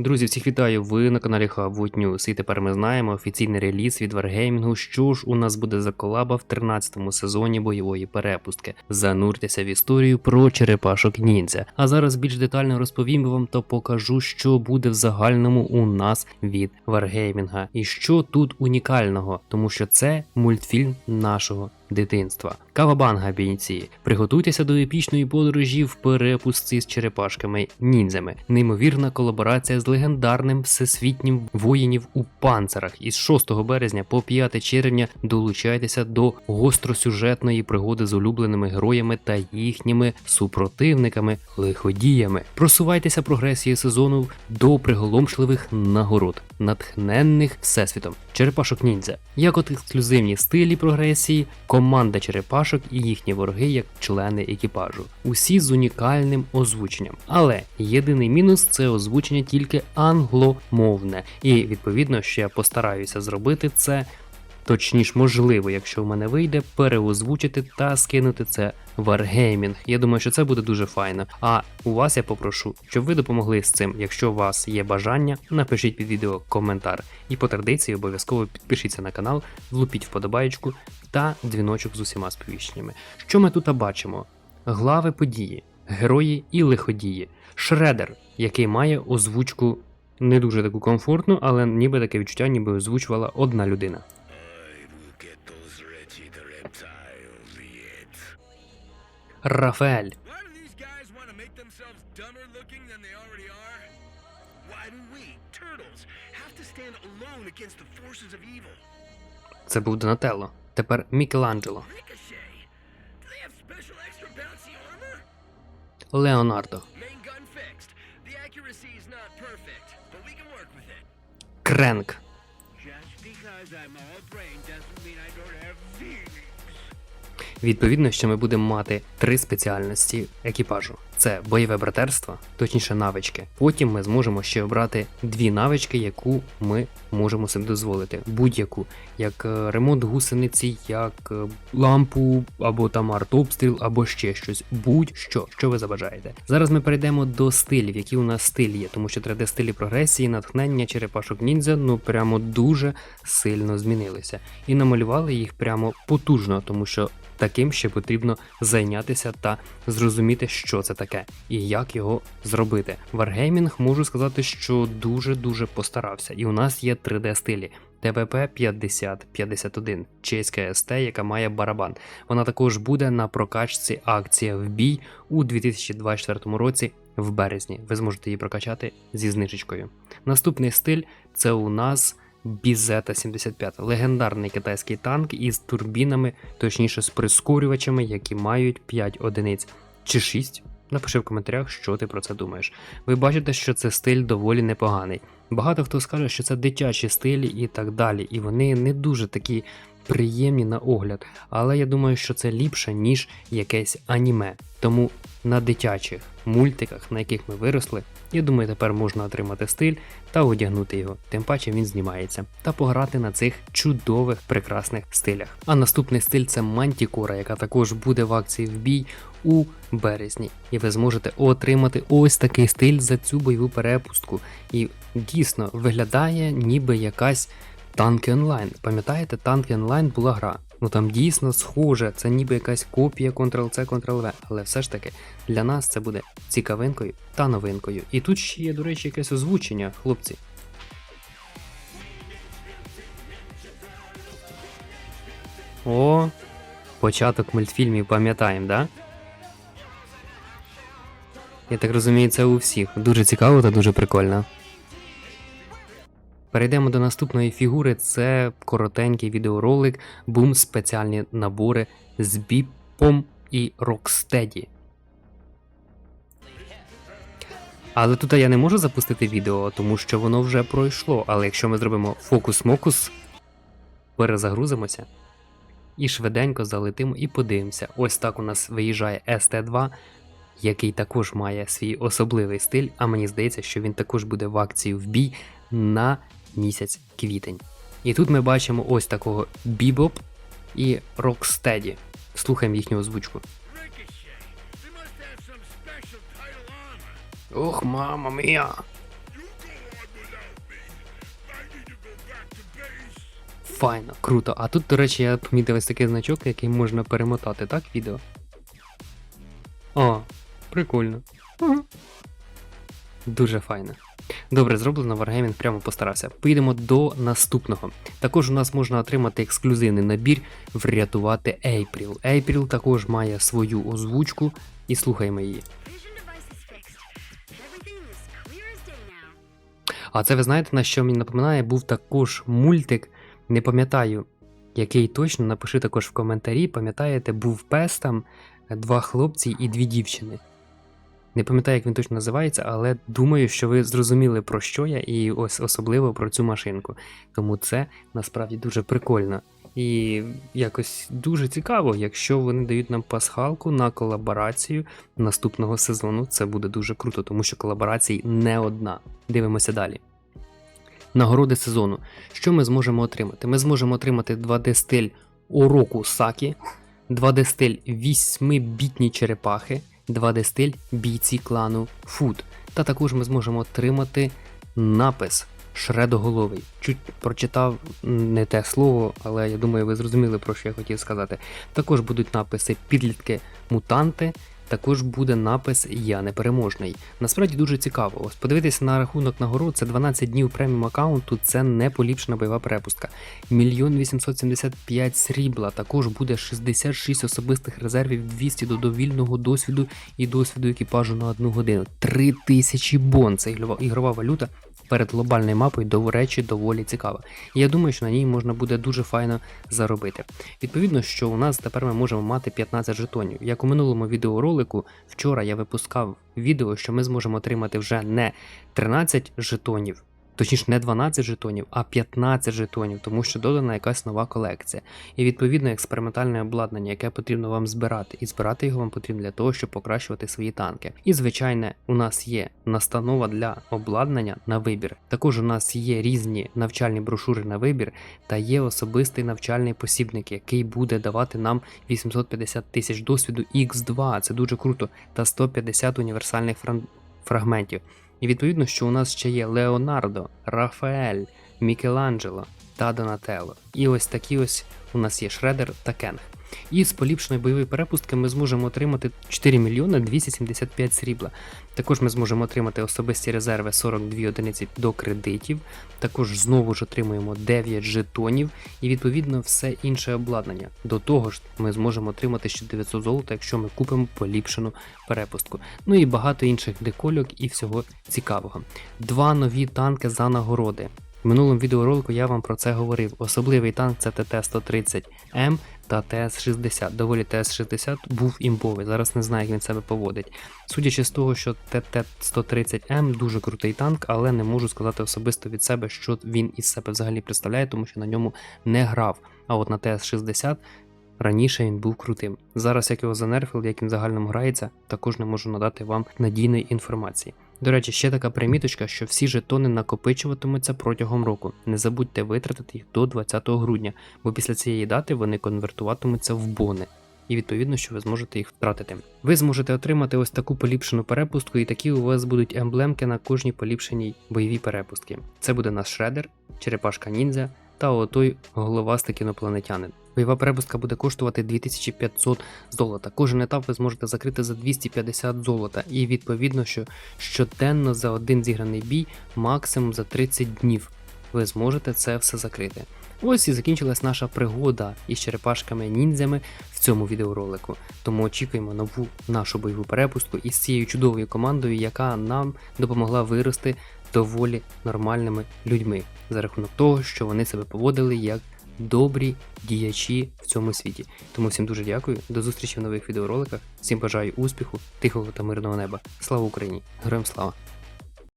Друзі, всіх вітаю! Ви на каналі Хабут News. І тепер ми знаємо офіційний реліз від Wargaming, що ж у нас буде за колаба в 13-му сезоні бойової перепустки. Зануртеся в історію про черепашок ніндзя. А зараз більш детально розповім вам та покажу, що буде в загальному у нас від Wargaming. І що тут унікального, тому що це мультфільм нашого дитинства. Кавабанга бійці. Приготуйтеся до епічної подорожі в перепустці з черепашками ніндзями. Неймовірна колаборація з легендарним всесвітнім воїнів у панцирах. Із 6 березня по 5 червня долучайтеся до гостросюжетної пригоди з улюбленими героями та їхніми супротивниками лиходіями. Просувайтеся прогресією сезону до приголомшливих нагород, натхненних всесвітом. Черепашок ніндзя. Як от ексклюзивні стилі прогресії, команда черепашок і їхні вороги як члени екіпажу. Усі з унікальним озвученням. Але єдиний мінус це озвучення тільки англомовне. І відповідно, що я постараюся зробити це. Точніш, можливо, якщо в мене вийде, переозвучити та скинути це в Wargaming. Я думаю, що це буде дуже файно. А у вас я попрошу, щоб ви допомогли з цим. Якщо у вас є бажання, напишіть під відео коментар. І по традиції обов'язково підпишіться на канал, влупіть вподобаєчку та дзвіночок з усіма сповіщеннями. Що ми тут бачимо? Глави події, герої і лиходії, Шредер, який має озвучку не дуже таку комфортну, але ніби таке відчуття, ніби озвучувала одна людина. Evil? Це був Донателло. Тепер Мікеланджело. Леонардо. Кренк. Відповідно, що ми будемо мати три спеціальності екіпажу: це бойове братерство, точніше навички. Потім ми зможемо ще обрати дві навички, яку ми можемо собі дозволити. Будь-яку, як е, ремонт гусениці, як е, лампу, або там артобстріл, або ще щось. Будь-що, що ви забажаєте. Зараз ми перейдемо до стилів, які у нас стиль є, тому що 3D стилі прогресії, натхнення черепашок ніндзя ну прямо дуже сильно змінилися. І намалювали їх прямо потужно, тому що таким ще потрібно зайнятися та зрозуміти, що це таке і як його зробити. Wargaming можу сказати, що дуже-дуже постарався, і у нас є 3D стилі. ТВП 5051, чеська СТ, яка має барабан. Вона також буде на прокачці акція в бій у 2024 році в березні. Ви зможете її прокачати зі знижечкою. Наступний стиль це у нас Бізета 75, легендарний китайський танк із турбінами, точніше з прискорювачами, які мають 5 одиниць чи 6. Напиши в коментарях, що ти про це думаєш. Ви бачите, що це стиль доволі непоганий. Багато хто скаже, що це дитячі стилі і так далі, і вони не дуже такі приємні на огляд. Але я думаю, що це ліпше, ніж якесь аніме. Тому на дитячих мультиках, на яких ми виросли, я думаю, тепер можна отримати стиль та одягнути його, тим паче він знімається, та пограти на цих чудових прекрасних стилях. А наступний стиль це Мантікора, яка також буде в акції в бій у березні. І ви зможете отримати ось такий стиль за цю бойову перепустку. І дійсно виглядає ніби якась танки онлайн. Пам'ятаєте, танки онлайн була гра. Ну там дійсно схоже, це ніби якась копія Ctrl-C, Ctrl-V, але все ж таки для нас це буде цікавинкою та новинкою. І тут ще є, до речі, якесь озвучення, хлопці. О, початок мультфільмів пам'ятаємо, да? Я так розумію, це у всіх. Дуже цікаво та дуже прикольно. Перейдемо до наступної фігури. Це коротенький відеоролик, бум спеціальні набори з біпом і Рокстеді. Але тут я не можу запустити відео, тому що воно вже пройшло. Але якщо ми зробимо фокус-мокус, перезагрузимося і швиденько залетимо і подивимося. Ось так у нас виїжджає ST2, який також має свій особливий стиль, а мені здається, що він також буде в акції в бій на місяць квітень. І тут ми бачимо ось такого бібоп і рокстеді. Слухаємо їхню озвучку. Ох, мама мія! Файно, круто. А тут, до речі, я помітив ось такий значок, який можна перемотати, так, відео? О, прикольно. Угу. Дуже файно. Добре, зроблено, Wargaming прямо постарався. Поїдемо до наступного. Також у нас можна отримати ексклюзивний набір врятувати April. April також має свою озвучку і слухаємо її. А це ви знаєте, на що мені напоминає? Був також мультик, не пам'ятаю, який точно, напиши також в коментарі. Пам'ятаєте, був пес там, два хлопці і дві дівчини. Не пам'ятаю, як він точно називається, але думаю, що ви зрозуміли про що я, і ось особливо про цю машинку. Тому це насправді дуже прикольно. І якось дуже цікаво, якщо вони дають нам пасхалку на колаборацію наступного сезону. Це буде дуже круто, тому що колаборацій не одна. Дивимося далі. Нагороди сезону. Що ми зможемо отримати? Ми зможемо отримати 2D стиль уроку Сакі, 2D стиль 8-бітні черепахи, 2D стиль бійці клану Фуд. Та також ми зможемо отримати напис Шредоголовий. Чуть прочитав не те слово, але я думаю, ви зрозуміли, про що я хотів сказати. Також будуть написи підлітки мутанти. Також буде напис Я непереможний. Насправді дуже цікаво. Ось подивитися на рахунок нагород, це 12 днів преміум аккаунту, це не поліпшена бойова перепустка. Мільйон 875 срібла, також буде 66 особистих резервів, 200 до довільного досвіду і досвіду екіпажу на одну годину. 3000 бон. Це ігрова- валюта перед глобальною мапою, до речі, доволі цікава. І я думаю, що на ній можна буде дуже файно заробити. Відповідно, що у нас тепер ми можемо мати 15 жетонів. Як у минулому відеоролику, вчора я випускав відео, що ми зможемо отримати вже не 13 жетонів. Точніше, не 12 жетонів, а 15 жетонів, тому що додана якась нова колекція. І відповідно експериментальне обладнання, яке потрібно вам збирати. І збирати його вам потрібно для того, щоб покращувати свої танки. І звичайно, у нас є настанова для обладнання на вибір. Також у нас є різні навчальні брошури на вибір, та є особистий навчальний посібник, який буде давати нам 850 тисяч досвіду X2. Це дуже круто, та 150 універсальних фрагментів. І відповідно, що у нас ще є Леонардо, Рафаель, Мікеланджело та Донателло. І ось такі ось у нас є Шредер та Кенг. І з поліпшеної бойової перепустки ми зможемо отримати 4 мільйони 275 срібла. Також ми зможемо отримати особисті резерви 42 одиниці до кредитів. Також знову ж отримуємо 9 жетонів і відповідно все інше обладнання. До того ж, ми зможемо отримати ще 900 золота, якщо ми купимо поліпшену перепустку. Ну і багато інших декольок і всього цікавого. Два нові танки за нагороди. В минулому відеоролику я вам про це говорив. Особливий танк це ТТ-130М та ТС-60. Доволі ТС-60 був імбовий, зараз не знаю, як він себе поводить. Судячи з того, що ТТ-130М дуже крутий танк, але не можу сказати особисто від себе, що він із себе взагалі представляє, тому що на ньому не грав. А от на ТС-60 раніше він був крутим. Зараз як його занерфили, як він загальному грається, також не можу надати вам надійної інформації. До речі, ще така приміточка, що всі жетони накопичуватимуться протягом року. Не забудьте витратити їх до 20 грудня, бо після цієї дати вони конвертуватимуться в бони. І відповідно, що ви зможете їх втратити. Ви зможете отримати ось таку поліпшену перепустку, і такі у вас будуть емблемки на кожній поліпшеній бойовій перепустці. Це буде наш шредер, черепашка ніндзя та отой головастик інопланетянин. Бойова перепустка буде коштувати 2500 золота. Кожен етап ви зможете закрити за 250 золота, і відповідно, що щоденно за один зіграний бій, максимум за 30 днів, ви зможете це все закрити. Ось і закінчилась наша пригода із черепашками-ніндзями в цьому відеоролику. Тому очікуємо нову нашу бойову перепустку із цією чудовою командою, яка нам допомогла вирости доволі нормальними людьми за рахунок того, що вони себе поводили як добрі діячі в цьому світі. Тому всім дуже дякую, до зустрічі в нових відеороликах. Всім бажаю успіху, тихого та мирного неба. Слава Україні! Героям слава!